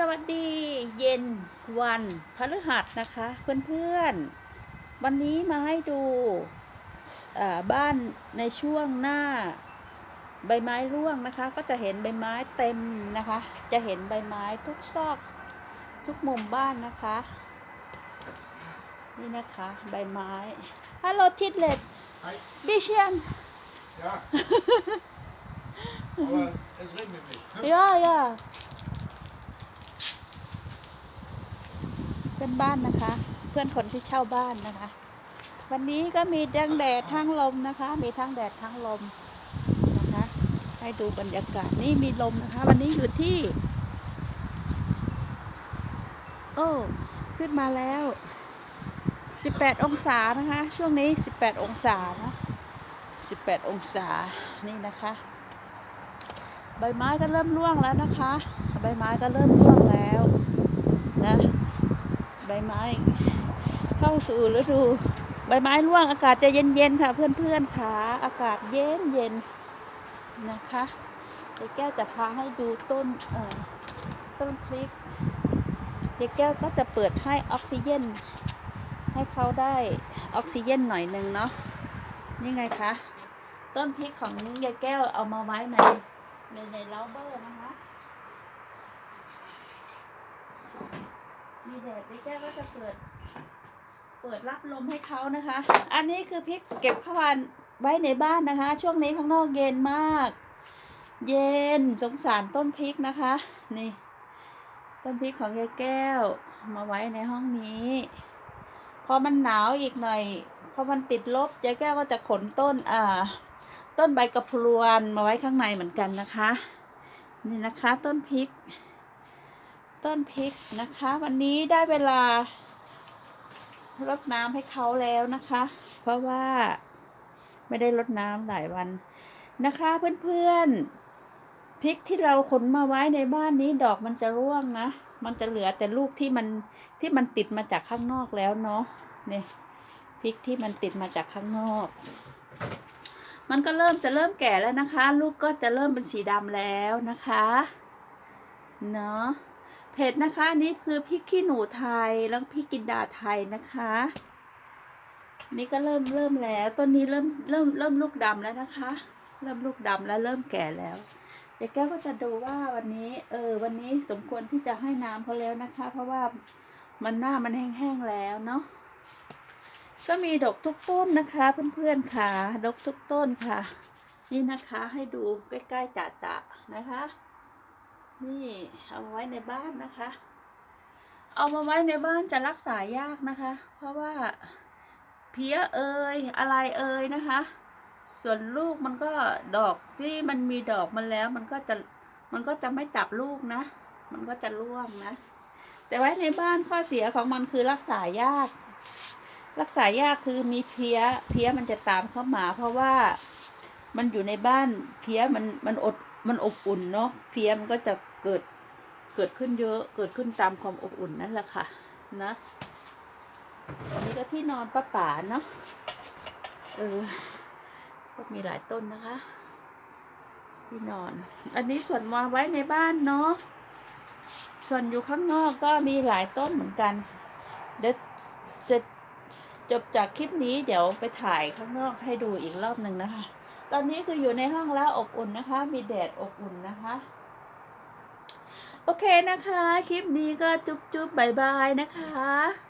สวัสดีเย็นวันพฤหัสนะคะ เพื่อนๆ วันนี้มาให้ดูอ่าบ้านในช่วงหน้าใบไม้ร่วงนะคะ ก็จะเห็นใบไม้เต็มนะคะ จะเห็นใบไม้ทุกซอกทุกมุมบ้านนะคะ นี่นะคะ ใบไม้ฮัลโหลทิดเลต Hej. บิเชียน Ja. Aber es regnet nicht. ne? ย่าย่าเป็นบ้านนะคะ เพื่อนคนที่เช่าบ้านนะคะ วันนี้ก็มีทั้งแดดทั้งลมนะคะ มีทั้งแดดทั้งลมนะคะ ให้ดูบรรยากาศนี่มีลมนะคะ วันนี้อยู่ที่ โอ้ขึ้นมาแล้ว 18 องศานะคะ ช่วงนี้ 18 องศานะ18 องศานี่นะคะ ใบไม้ก็เริ่มร่วงแล้วนะคะ ใบไม้ก็เริ่มร่วงแล้ว ไม้ เข้าสู่ฤดูใบไม้ร่วงอากาศจะเย็นๆค่ะ เพื่อนๆค่ะอากาศเย็นเย็นๆนะคะเด็กแก้วจะพาให้ดูต้นเอ่อต้นพริก เด็กแก้วก็จะเปิดให้ออกซิเจนให้เขาได้ออกซิเจนหน่อยหนึ่งเนาะนี่ไงคะต้นพริกของยายแก้วเอามาไว้ในในในเล้าเบอร์นะคะ มีแดดพี่แก้วก็จะเปิด เปิดรับลมให้เขานะคะ อันนี้คือพริกเก็บข้าววันไว้ในบ้านนะคะ ช่วงนี้ข้างนอกเย็นมาก เย็นสงสารต้นพริกนะคะ นี่ ต้นพริกของยายแก้วมาไว้ในห้องนี้ พอมันหนาวอีกหน่อย พอมันติดลบยายแก้วก็จะขนต้นอ่าต้นใบกระพรวนมาไว้ข้างในเหมือนกันนะคะ นี่นะคะต้นพริก ต้นพริกนะคะ วันนี้ได้เวลารดน้ำให้เขาแล้วนะคะ เพราะว่าไม่ได้รดน้ำหลายวันนะคะเพื่อนๆพริกที่เราขนมาไว้ในบ้านนี้ดอกมันจะร่วงนะ มันจะเหลือแต่ลูกที่มันที่มันติดมาจากข้างนอกแล้วเนาะเนี่ยพริกที่มันติดมาจากข้างนอก มันก็เริ่มจะเริ่มแก่แล้วนะคะ ลูกก็จะเริ่มเป็นสีดำแล้วนะคะ เนาะ เผ็ดนะคะ อันนี่คือพริกขี้หนูไทยแล้วพริกกินดาไทยนะคะนี่ก็เริ่มเริ่มแล้วต้นนี้เริ่มเริ่มเริ่มลูกดำแล้วนะคะ เริ่มลูกดำแล้วเริ่มแก่แล้ว เด็กแก้วก็จะดูว่าวันนี้ เออ วันนี้สมควรที่จะให้น้ำเขาแล้วนะคะ เพราะว่ามันหน้ามันแห้งๆแล้วเนาะก็มีดอกทุกต้นนะคะ เพื่อนๆค่ะดอกทุกต้นค่ะ นี่นะคะให้ดูใกล้ๆจะๆนะคะ นี่เอามาไว้ในบ้านนะคะ เอามาไว้ในบ้านจะรักษายากนะคะ เพราะว่าเพี้ยเอ่ยอะไรเอ่ยนะคะ ส่วนลูกมันก็ดอกที่มันมีดอกมันแล้วมันก็จะมันก็จะไม่จับลูกนะ มันก็จะร่วงนะ แต่ไว้ในบ้านข้อเสียของมันคือรักษายาก รักษายากคือมีเพี้ยเพี้ยมันจะตามเข้ามา เพราะว่า มันอยู่ในบ้านเพี้ยมันมันอดมันอบอุ่นเนาะเพี้ยมันก็จะเกิดเกิดขึ้นเยอะเกิดขึ้นตามความอบอุ่นนั่นแหละค่ะ นะอันนี้ก็ที่นอนป้าป๋าเนาะเออก็มีหลายต้นนะคะ ที่นอน อันนี้ส่วนวางไว้ในบ้านเนาะส่วนอยู่ข้างนอกก็มีหลายต้นเหมือนกัน เดี๋ยวเสร็จจบจากคลิปนี้เดี๋ยวไปถ่ายข้างนอกให้ดูอีกรอบหนึ่งนะคะ ตอนนี้คืออยู่ในห้องแล้วอบอุ่นนะคะ มีแดดอบอุ่นนะคะ โอเคนะคะ คลิปนี้ก็จุ๊บจุ๊บบายบายนะคะ